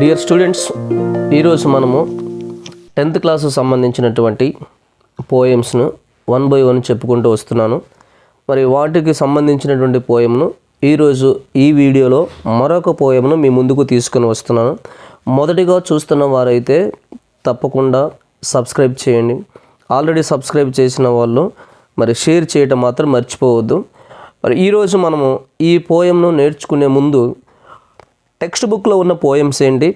Dear students ఈరోజు మనము tenth class సంబంధించినటువంటి పోయమ్స్ను వన్ బై వన్ చెప్పుకుంటూ వస్తున్నాను. మరి వాటికి సంబంధించినటువంటి పోయంను ఈరోజు ఈ వీడియోలో మరొక పోయంను మీ ముందుకు తీసుకొని వస్తున్నాను. మొదటిగా చూస్తున్న వారైతే తప్పకుండా సబ్స్క్రైబ్ చేయండి. ఆల్రెడీ సబ్స్క్రైబ్ చేసిన వాళ్ళు మరి షేర్ చేయటం మాత్రం మర్చిపోవద్దు. మరి ఈరోజు మనము ఈ పోయంను నేర్చుకునే ముందు టెక్స్ట్ బుక్లో ఉన్న పోయమ్స్ ఏంటి?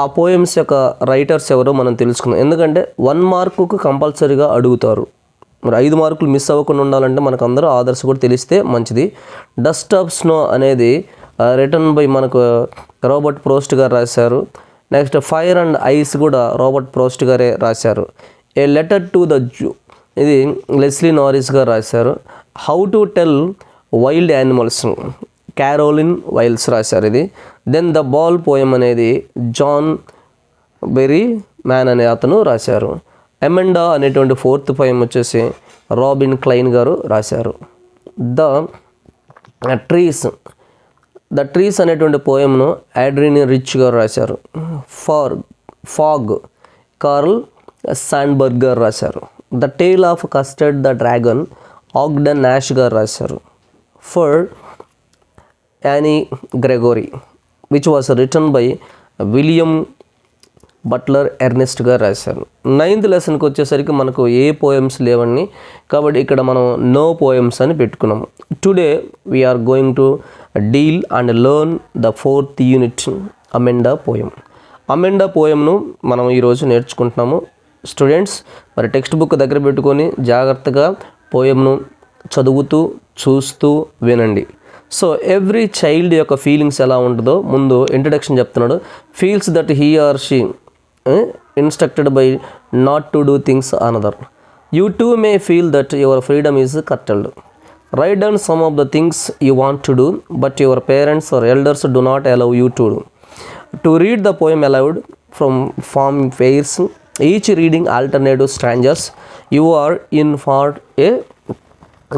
ఆ పోయమ్స్ యొక్క రైటర్స్ ఎవరో మనం తెలుసుకుందాం. ఎందుకంటే వన్ మార్కుకు కంపల్సరీగా అడుగుతారు. మరి ఐదు మార్కులు మిస్ అవ్వకుండా ఉండాలంటే మనకు అందరూ ఆదర్శ కూడా తెలిస్తే మంచిది. డస్ట్ ఆఫ్ స్నో అనేది రిటర్న్ బై మనకు రాబర్ట్ ప్రోస్ట్ గారు రాశారు. నెక్స్ట్ ఫైర్ అండ్ ఐస్ కూడా రాబర్ట్ ప్రోస్ట్ గారే రాశారు. A letter to the zoo ఇది లెస్లీ నారిస్ గారు రాశారు. How to tell wild animals Carolyn Wells రాశారు ఇది. దెన్ ద బాల్ పోయం అనేది జాన్ బెరీ మ్యాన్ అనే అతను రాశారు. ఎమెండా అనేటువంటి ఫోర్త్ పోయం వచ్చేసి రాబిన్ క్లైన్ గారు రాశారు. ద ట్రీస్ ద ట్రీస్ అనేటువంటి పోయంను యాడ్రిన్ రిచ్ గారు రాశారు. ఫార్ ఫాగ్ కార్ల్ శాండ్బర్గ్ గారు రాశారు. The tale of custard the dragon Ogden Nash garu రాశారు. For Anne Gregory which was written by William Butler ఎర్నెస్ట్గా రాశారు. నైన్త్ లెసన్కి వచ్చేసరికి మనకు ఏ పోయమ్స్ లేవని కాబట్టి ఇక్కడ మనం నో పోయమ్స్ అని పెట్టుకున్నాం today we are going to deal and learn the fourth unit Amanda poem Amanda పోయంను మనం ఈరోజు నేర్చుకుంటున్నాము. స్టూడెంట్స్ మరి టెక్స్ట్ బుక్ దగ్గర పెట్టుకొని జాగ్రత్తగా పోయంను చదువుతూ చూస్తూ వినండి. సో ఎవ్రీ చైల్డ్ యొక్క ఫీలింగ్స్ ఎలా ఉంటుందో ముందు ఇంట్రడక్షన్ చెప్తున్నాడు. Feels that he or she instructed by not to do things another you too may feel that your freedom is curtailed right down some of the things you want to do but your parents or elders do not allow you to do to read the poem aloud from farm fairs each reading alternative strangers you are in for a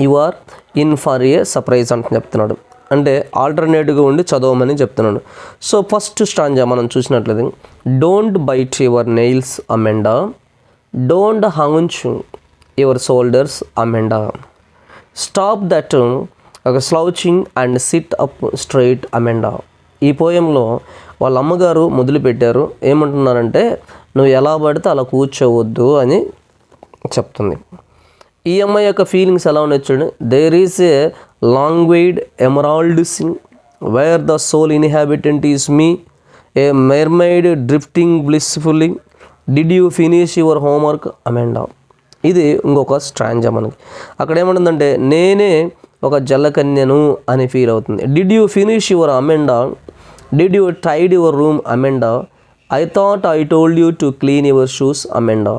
you are in for a surprise అంటే చెప్తున్నాడు. అంటే ఆల్టర్నేటివ్గా ఉండి చదవమని చెప్తున్నాడు. So first stanza మనం చూసినట్లయితే don't bite your nails Amanda don't hunch your shoulders Amanda stop that ఒక slouching and sit up straight Amanda ఈ పోయంలో వాళ్ళ అమ్మగారు మొదలుపెట్టారు. ఏమంటున్నారంటే నువ్వు ఎలా పడితే అలా కూర్చోవద్దు అని చెప్తుంది. ఈ అమ్మాయి యొక్క ఫీలింగ్స్ ఎలా ఉన్నాయి చూడండి. There is a languid emerald Singh where the sole inhabitant is me a mermaid drifting blissfully did you finish your homework Amanda ఇది ఇంకొక స్ట్రాంజా మనకి. అక్కడ ఏమంటుందంటే నేనే ఒక జలకన్యను అని ఫీల్ అవుతుంది. Did you finish your Amanda did you tidy your room Amanda I thought I told you to clean your shoes Amanda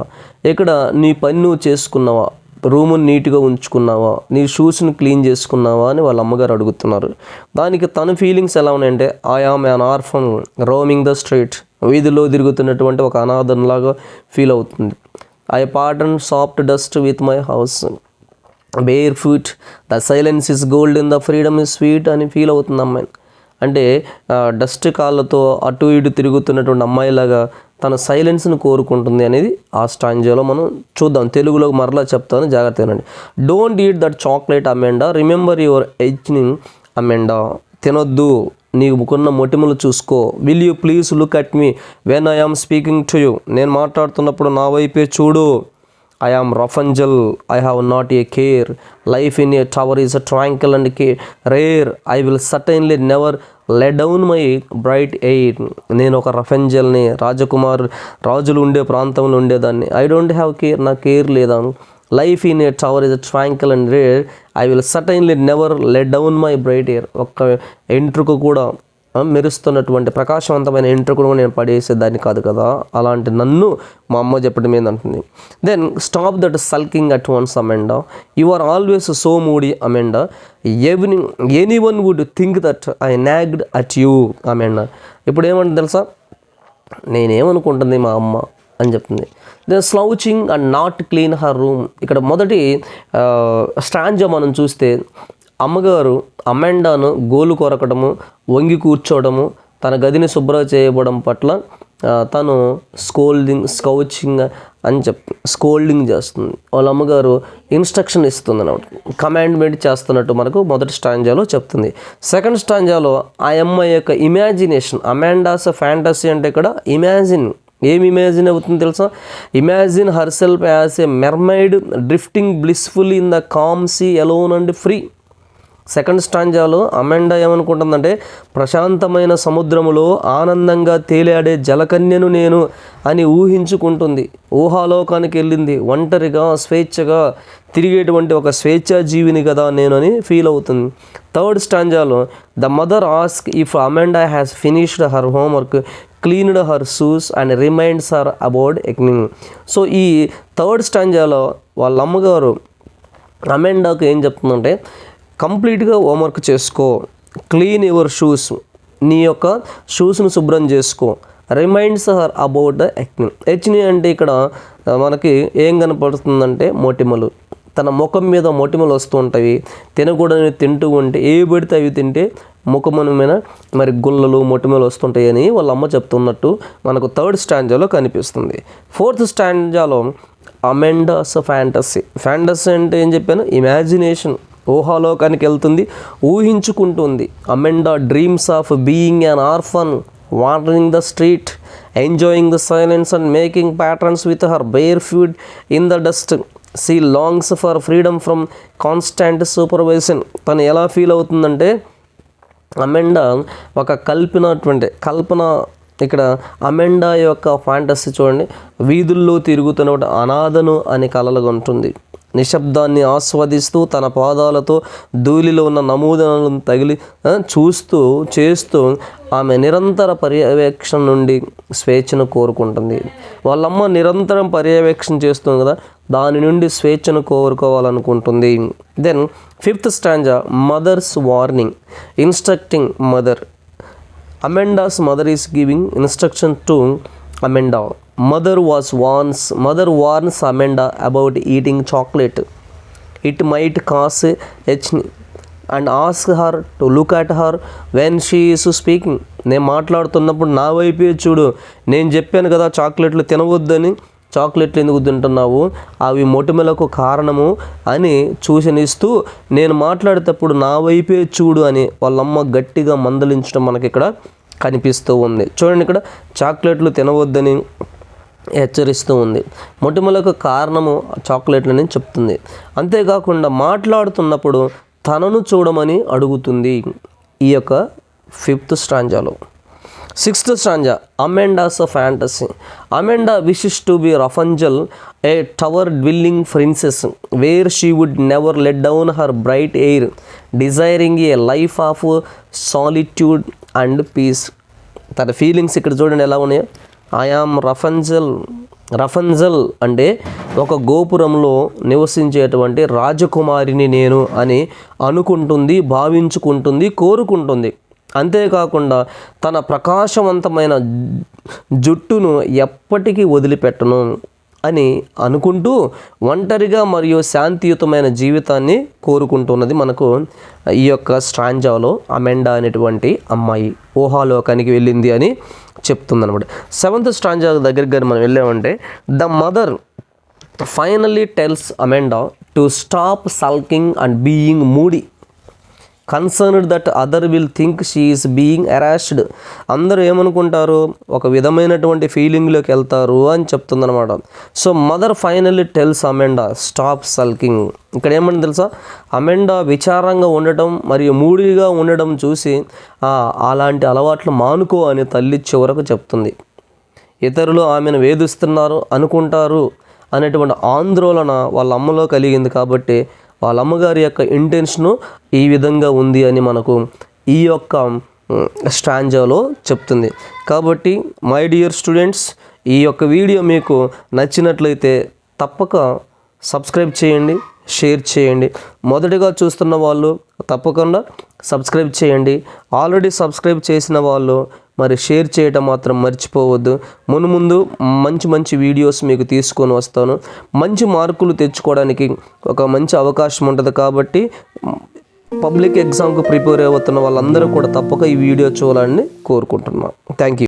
ఇక్కడ నీ పని నువ్వు చేసుకున్నావా? రూముని నీట్గా ఉంచుకున్నావా? నీ షూస్ని క్లీన్ చేసుకున్నావా? అని వాళ్ళ అమ్మగారు అడుగుతున్నారు. దానికి తన ఫీలింగ్స్ ఎలా ఉన్నాయంటే I am an orphan roaming the street వీధిలో తిరుగుతున్నటువంటి ఒక అనాథంలాగా ఫీల్ అవుతుంది. I pattern soft dust with my hushed bare foot the silence is gold in the freedom is sweet అని ఫీల్ అవుతుంది అమ్మాయి. అంటే డస్ట్ కాళ్ళతో అటు ఇటు తిరుగుతున్నటువంటి అమ్మాయిలాగా తన సైలెన్స్ను కోరుకుంటుంది అనేది ఆ స్టాంజోలో మనం చూద్దాం. తెలుగులో మరలా చెప్తాను జాగ్రత్త వినండి. Don't eat that chocolate Amanda remember your ఎజ్నింగ్ Amanda తినొద్దు. నీకున్న మొటిమలు చూసుకో. Will you please look at me when I am speaking to you నేను మాట్లాడుతున్నప్పుడు నా వైపే చూడు. I am Rapunzel I have not a care life in a tower is a tranquil and K rare I will certainly never let down my bright hair. నేను ఒక రఫెంజల్ని రాజకుమార్ రాజులు ఉండే ప్రాంతంలో ఉండేదాన్ని. ఐ డోంట్ హ్యావ్ కేర్ నా care లేదా life in a tower is tranquil and rare. I will certainly never let down my bright hair. ఒక్క ఎంట్రుకు కూడా మెరుస్తున్నటువంటి ప్రకాశవంతమైన ఇంటర్ కూడా నేను పడేసేదాన్ని కాదు కదా. అలాంటి నన్ను మా అమ్మ చెప్పడం ఏంటంటుంది then stop that sulking at once Amanda you are always so moody Amanda ఎవ్నింగ్ anyone would think that I nagged at you Amanda ఇప్పుడు ఏమంటుంది తెలుసా? నేనేమనుకుంటుంది మా అమ్మ అని చెప్తుంది. Then slouching and not clean her room ఇక్కడ మొదటి స్ట్రాంజా మనం చూస్తే అమ్మగారు అమెండాను గోలు కొరకడము వంగి కూర్చోవడము తన గదిని శుభ్రం చేయబడం పట్ల తను స్కోల్డింగ్ స్కౌచింగ్ అని చెప్పి స్కోల్డింగ్ చేస్తుంది. వాళ్ళ అమ్మగారు ఇన్స్ట్రక్షన్ ఇస్తుంది అనమాట కమాండ్మెంట్ చేస్తున్నట్టు మనకు మొదటి స్టాంజాలో చెప్తుంది. సెకండ్ స్టాంజాలో ఆ అమ్మాయి యొక్క ఇమాజినేషన్ అమాండాస్ ఫ్యాంటసీ అంటే ఇక్కడ ఇమాజిన్. ఏం ఇమాజిన్ అవుతుంది తెలుసా? Imagine herself as a mermaid drifting blissful in the calm sea alone and free. Second స్టాంజాలో Amanda ఏమనుకుంటుందంటే ప్రశాంతమైన సముద్రములో ఆనందంగా తేలియాడే జలకన్యను నేను అని ఊహించుకుంటుంది. ఊహాలోకానికి వెళ్ళింది ఒంటరిగా స్వేచ్ఛగా తిరిగేటువంటి ఒక స్వేచ్ఛా జీవిని కదా నేను అని ఫీల్ అవుతుంది. Third స్టాంజాలో the mother ask if Amanda has finished her homework cleaned her shoes and reminds her about acne. So ఈ థర్డ్ స్టాంజాలో వాళ్ళ అమ్మగారు అమెండాకు ఏం చెప్తుందంటే కంప్లీట్గా హోంవర్క్ చేసుకో. Clean your shoes. నీ యొక్క షూస్ను శుభ్రం చేసుకో. Reminds her about the acne హెచ్ని అంటే ఇక్కడ మనకి ఏం కనపడుతుందంటే మొటిమలు. తన ముఖం మీద మొటిమలు వస్తూ ఉంటాయి. తినకూడని తింటూ ఉంటే ఏ పెడితే అవి తింటే ముఖమున మీద మరి గుల్లలు మొటిమలు వస్తుంటాయి అని వాళ్ళ అమ్మ చెప్తున్నట్టు మనకు థర్డ్ స్టాంజాలో కనిపిస్తుంది. ఫోర్త్ స్టాంజాలో అమెండాస్ ఫ్యాంటసీ. ఫ్యాంటసీ అంటే ఏం చెప్పాను? ఇమాజినేషన్. ఊహాలోకానికి వెళ్తుంది ఊహించుకుంటుంది. Amanda dreams of being an orphan watering the street enjoying the silence and making patterns with her bare feet in the dust she longs for freedom from constant supervision తను ఎలా feel అవుతుందంటే Amanda ఒక కల్పినటువంటి కల్పన ఇక్కడ Amanda యొక్క fantasy చూడండి. వీధుల్లో తిరుగుతున్న అనాథను అని కలలుగా ఉంటుంది నిశ్శబ్దాన్ని ఆస్వాదిస్తూ తన పాదాలతో ధూళిలో ఉన్న నమూనాలను తగిలి చూస్తూ చేస్తూ ఆమె నిరంతర పర్యవేక్షణ నుండి స్వేచ్ఛను కోరుకుంటుంది. వాళ్ళమ్మ నిరంతరం పర్యవేక్షణ చేస్తుంది కదా దాని నుండి స్వేచ్ఛను కోరుకోవాలనుకుంటుంది. Then fifth stanza mother's warning instructing mother Amanda's mother is giving instruction to Amanda mother was warns mother warns Amanda about eating chocolate it might cause H and ask her to look at her when she is speaking నేను మాట్లాడుతున్నప్పుడు నా వైపే చూడు. నేను చెప్పాను కదా చాక్లెట్లు తినవద్దని. చాక్లెట్లు ఎందుకు తింటున్నావు? అవి మొటిమలకు కారణము అని సూచనిస్తూ నేను మాట్లాడేటప్పుడు నా వైపే చూడు అని వాళ్ళమ్మ గట్టిగా మందలించడం మనకి ఇక్కడ కనిపిస్తూ ఉంది. చూడండి ఇక్కడ చాక్లెట్లు తినవద్దని హెచ్చరిస్తూ ఉంది. మొటిమలకు కారణము చాక్లెట్లని చెప్తుంది. అంతేకాకుండా మాట్లాడుతున్నప్పుడు తనను చూడమని అడుగుతుంది ఈ యొక్క fifth స్టాంజాలో sixth stanza Amanda's fantasy. Amanda wishes to be Rapunzel a tower dwelling princess where she would never let down her bright hair desiring a life of solitude and peace. తన ఫీలింగ్స్ ఇక్కడ చూడండి ఎలా ఉన్నాయో. I am రఫంజల్ రఫంజల్ అంటే ఒక గోపురంలో నివసించేటువంటి రాజకుమారిని నేను అని అనుకుంటుంది భావించుకుంటుంది కోరుకుంటుంది. అంతేకాకుండా తన ప్రకాశవంతమైన జుట్టును ఎప్పటికీ వదిలిపెట్టను. అని అనుకుంటూ ఒంటరిగా మరియు శాంతియుతమైన జీవితాన్ని కోరుకుంటున్నది మనకు ఈ యొక్క స్ట్రాంజాలో అమెండా అనేటువంటి అమ్మాయి ఊహాలోకానికి వెళ్ళింది అని చెప్తుందనమాట సెవెంత్ స్ట్రాంజా దగ్గరికి కానీ మనం వెళ్ళామంటే the mother finally tells Amanda to stop sulking and being moody. Concerned that other will think she is being harassed అందరూ ఏమనుకుంటారు? ఒక విధమైనటువంటి ఫీలింగ్లోకి వెళ్తారు అని చెప్తుందనమాట so mother finally tells Amanda stop sulking ఇక్కడ ఏమని తెలుసా? అమెండా విచారంగా ఉండటం మరియు మూడీగా ఉండడం చూసి అలాంటి అలవాట్లు మానుకో అని తల్లి చివరకు చెప్తుంది. ఇతరులు ఆమెను వేధిస్తున్నారు అనుకుంటారు అనేటువంటి ఆందోళన వాళ్ళ అమ్మలో కలిగింది కాబట్టి వాళ్ళ అమ్మగారి యొక్క ఇంటెన్షను ఈ విధంగా ఉంది అని మనకు ఈ యొక్క స్ట్రాంజాలో చెప్తుంది. కాబట్టి మై డియర్ స్టూడెంట్స్ ఈ యొక్క వీడియో మీకు నచ్చినట్లయితే తప్పక సబ్స్క్రైబ్ చేయండి షేర్ చేయండి. మొదటిగా చూస్తున్న వాళ్ళు తప్పకుండా సబ్స్క్రైబ్ చేయండి. ఆల్రెడీ సబ్స్క్రైబ్ చేసిన వాళ్ళు మరి షేర్ చేయటం మాత్రం మర్చిపోవద్దు. మును ముందు మంచి మంచి వీడియోస్ మీకు తీసుకొని వస్తాను. మంచి మార్కులు తెచ్చుకోవడానికి ఒక మంచి అవకాశం ఉంటుంది కాబట్టి పబ్లిక్ ఎగ్జామ్కి ప్రిపేర్ అవుతున్న వాళ్ళందరూ కూడా తప్పక ఈ వీడియో చూడాలని కోరుకుంటున్నాను థ్యాంక్ యూ